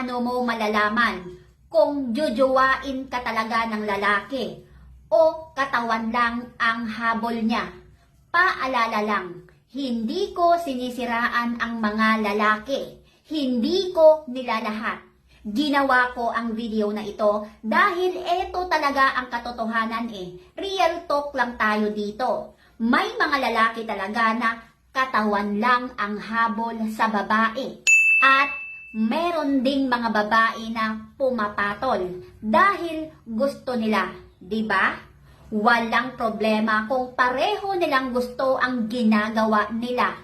paano mo malalaman kung jujuwain ka talaga ng lalaki o katawan lang ang habol niya. Paalala lang, hindi ko sinisiraan ang mga lalaki. Hindi ko nilalahat. Ginawa ko ang video na ito dahil ito talaga ang katotohanan eh. Real talk lang tayo dito. May mga lalaki talaga na katawan lang ang habol sa babae. At meron ding mga babae na pumapatol dahil gusto nila, 'di ba? Walang problema kung pareho nilang gusto ang ginagawa nila.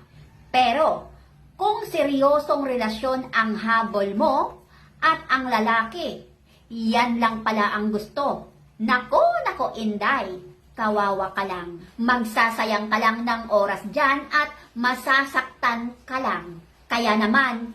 Pero kung seryosong relasyon ang habol mo at ang lalaki, yan lang pala ang gusto. Nako, nako, Inday, kawawa ka lang. Magsasayang ka lang ng oras dyan at masasaktan ka lang. Kaya naman,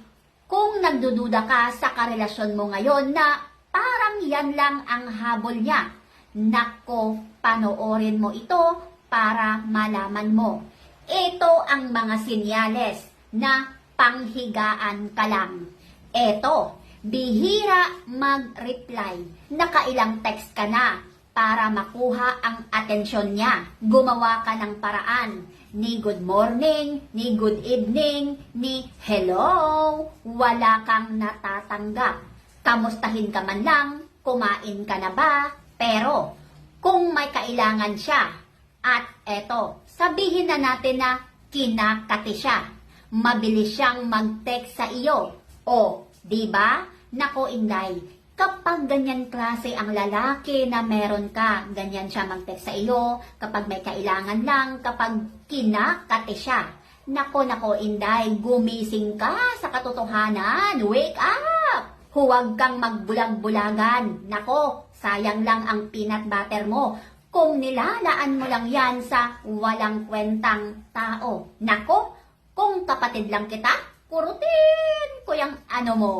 kung nagdududa ka sa karelasyon mo ngayon na parang yan lang ang habol niya, nako, panoorin mo ito para malaman mo. Ito ang mga sinyales na panghigaan ka lang. Eto, bihira mag-reply. Nakailang text ka na para makuha ang atensyon niya. Gumawa ka ng paraan ni good morning, ni good evening, ni hello. Wala kang natatanggap. Kamustahin ka man lang, kumain ka na ba? Pero, kung may kailangan siya, at eto, sabihin na natin na kinakati siya mabilis siyang mag-text sa iyo. O, di ba? Nako, Inday, kapag ganyan klase ang lalaki na meron ka, ganyan siya mag-text sa iyo, kapag may kailangan lang, kapag kinakate siya. Nako, nako, Inday, gumising ka sa katotohanan. Wake up! Huwag kang magbulag-bulagan. Nako, sayang lang ang peanut butter mo kung nilalaan mo lang yan sa walang kwentang tao. Nako, kung kapatid lang kita, kurutin ko yung ano mo.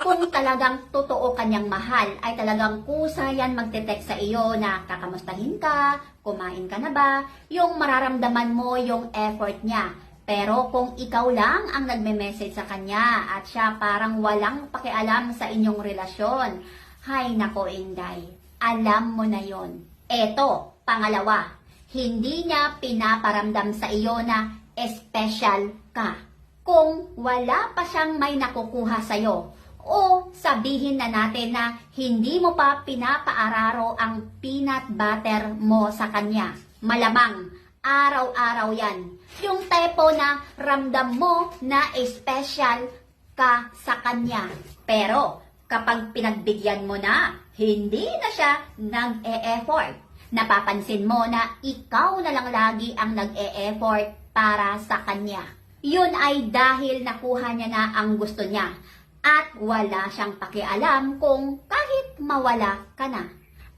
Kung talagang totoo kanyang mahal, ay talagang kusa yan magte-text sa iyo na kakamustahin ka, kumain ka na ba, yung mararamdaman mo yung effort niya. Pero kung ikaw lang ang nagme-message sa kanya at siya parang walang pakialam sa inyong relasyon, hay nako Inday, alam mo na yon. Eto, pangalawa, hindi niya pinaparamdam sa iyo na special ka. Kung wala pa siyang may nakukuha sa'yo, o sabihin na natin na hindi mo pa pinapaararo ang peanut butter mo sa kanya. Malamang, araw-araw yan. Yung typo na ramdam mo na special ka sa kanya. Pero, kapag pinagbigyan mo na, hindi na siya nag-e-effort. Napapansin mo na ikaw na lang lagi ang nag-e-effort para sa kanya. Yun ay dahil nakuha niya na ang gusto niya at wala siyang pakialam kung kahit mawala ka na.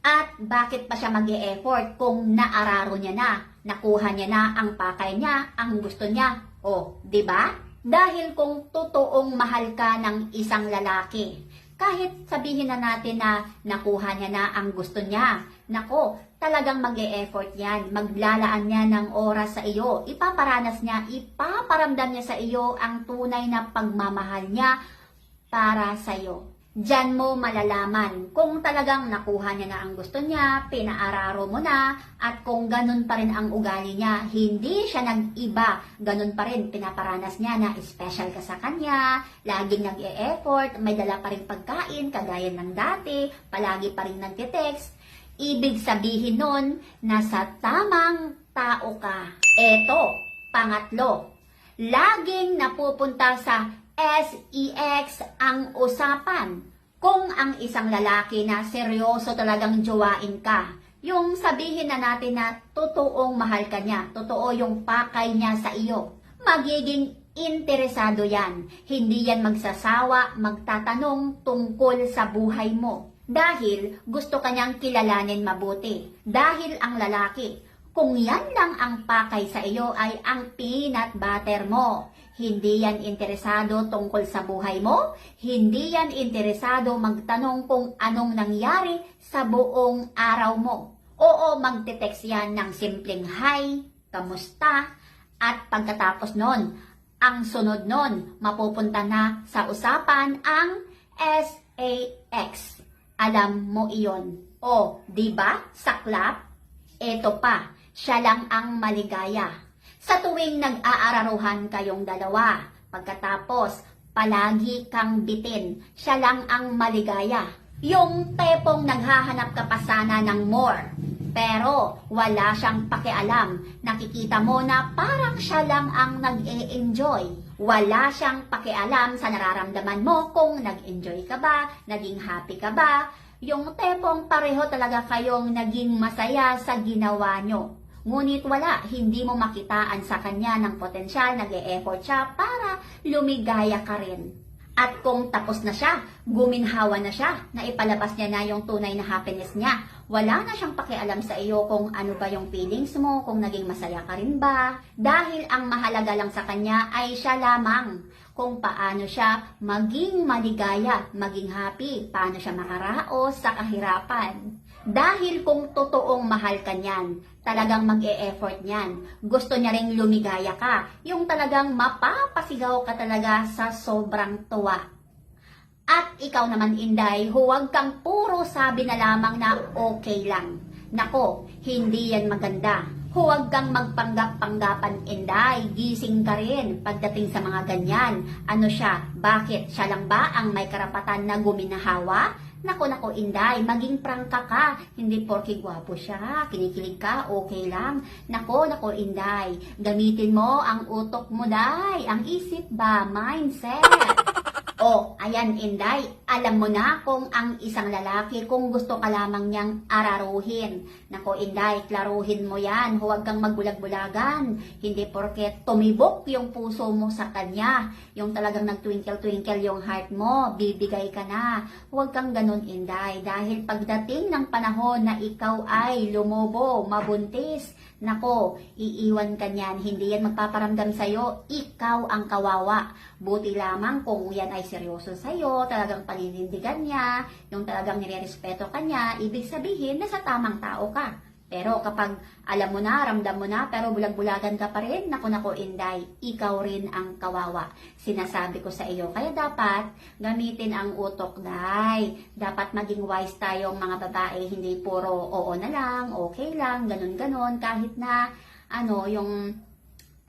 At bakit pa siya mag effort kung naararo niya na, nakuha niya na ang pakay niya, ang gusto niya. O, di ba? Dahil kung totoong mahal ka ng isang lalaki, kahit sabihin na natin na nakuha niya na ang gusto niya, nako, talagang mag effort yan, maglalaan niya ng oras sa iyo, ipaparanas niya, ipaparamdam niya sa iyo ang tunay na pagmamahal niya para sa iyo. Diyan mo malalaman kung talagang nakuha niya na ang gusto niya, pinaararo mo na, at kung ganun pa rin ang ugali niya, hindi siya nag-iba, ganun pa rin, pinaparanas niya na special ka sa kanya, laging nag-e-effort, may dala pa rin pagkain, kagaya ng dati, palagi pa rin nag-text, ibig sabihin nun, nasa tamang tao ka. Eto, pangatlo, laging napupunta sa SEX ang usapan. Kung ang isang lalaki na seryoso talagang jowain ka, yung sabihin na natin na totoong mahal ka niya, totoo yung pakay niya sa iyo, magiging interesado yan. Hindi yan magsasawa, magtatanong tungkol sa buhay mo. Dahil gusto kanyang kilalanin mabuti. Dahil ang lalaki, kung yan lang ang pakay sa iyo ay ang peanut butter mo. Hindi yan interesado tungkol sa buhay mo. Hindi yan interesado magtanong kung anong nangyari sa buong araw mo. Oo, magte-text yan ng simpleng hi, kamusta, at pagkatapos nun, ang sunod nun, mapupunta na sa usapan ang S-A-X. Alam mo iyon. O, di ba? Saklap? Eto pa, siya lang ang maligaya. Sa tuwing nag-aararuhan kayong dalawa, pagkatapos, palagi kang bitin, siya lang ang maligaya. Yung tepong naghahanap ka pa sana ng more, pero wala siyang pakialam. Nakikita mo na parang siya lang ang nag-e-enjoy. Wala siyang pakialam sa nararamdaman mo kung nag-enjoy ka ba, naging happy ka ba. Yung tepong pareho talaga kayong naging masaya sa ginawa nyo. Ngunit wala, hindi mo makitaan sa kanya ng potensyal, nag-e-effort siya para lumigaya ka rin. At kung tapos na siya, guminhawa na siya, na ipalabas niya na yung tunay na happiness niya, wala na siyang pakialam sa iyo kung ano ba yung feelings mo, kung naging masaya ka rin ba. Dahil ang mahalaga lang sa kanya ay siya lamang. Kung paano siya maging maligaya, maging happy, paano siya makaraos sa kahirapan. Dahil kung totoong mahal ka niyan, talagang mag-e-effort niyan. Gusto niya ring lumigaya ka. Yung talagang mapapasigaw ka talaga sa sobrang tuwa. At ikaw naman, Inday, huwag kang puro sabi na lamang na okay lang. Nako, hindi yan maganda. Huwag kang magpanggap-panggapan, Inday. Gising ka rin pagdating sa mga ganyan. Ano siya? Bakit? Siya lang ba ang may karapatan na guminahawa? Nako, nako, Inday, maging prangka ka. Hindi porke gwapo siya, kinikilig ka, okay lang. Nako, nako, Inday, gamitin mo ang utok mo, Day. Ang isip ba? Mindset. Oh, ayan Inday, alam mo na kung ang isang lalaki kung gusto ka lamang niyang araruhin. Nako Inday, klaruhin mo yan, huwag kang magbulag-bulagan. Hindi porket tumibok yung puso mo sa kanya, yung talagang nagtwinkle-twinkle yung heart mo, bibigay ka na. Huwag kang ganun Inday, dahil pagdating ng panahon na ikaw ay lumubo, mabuntis, nako, iiwan ka niyan, hindi yan magpaparamdam sa'yo, ikaw ang kawawa. Buti lamang kung yan ay seryoso sa'yo, talagang paninindigan niya, yung talagang nire-respeto ka niya, ibig sabihin na sa tamang tao ka. Pero kapag alam mo na, ramdam mo na, pero bulag-bulagan ka pa rin, naku naku Inday, ikaw rin ang kawawa. Sinasabi ko sa iyo, kaya dapat gamitin ang utok, Day. Dapat maging wise tayong mga babae, hindi puro oo na lang, okay lang, ganun-ganon, kahit na ano, yung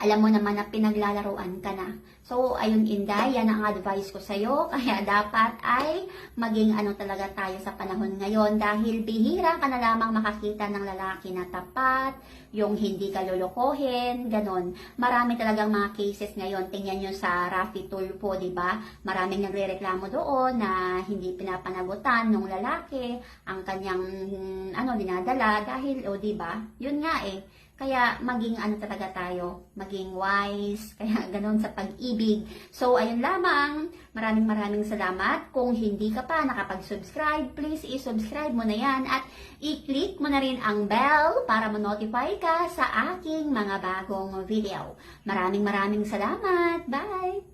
alam mo naman na pinaglalaruan ka na. So, ayun Inday, yan ang advice ko sa'yo. Kaya dapat ay maging ano talaga tayo sa panahon ngayon dahil bihira ka na lamang makakita ng lalaki na tapat, yung hindi ka lolokohin, ganon. Marami talagang mga cases ngayon. Tingnan nyo sa Rafi Tulfo, di ba? Maraming nagre-reklamo doon na hindi pinapanagutan ng lalaki ang kanyang mm, ano dinadala dahil, o di ba? Yun nga eh. Kaya maging ano talaga tayo, maging wise, kaya ganun sa pag-ibig. So, ayun lamang. Maraming maraming salamat. Kung hindi ka pa nakapag-subscribe, please i-subscribe mo na yan at i-click mo na rin ang bell para ma-notify ka sa aking mga bagong video. Maraming maraming salamat. Bye!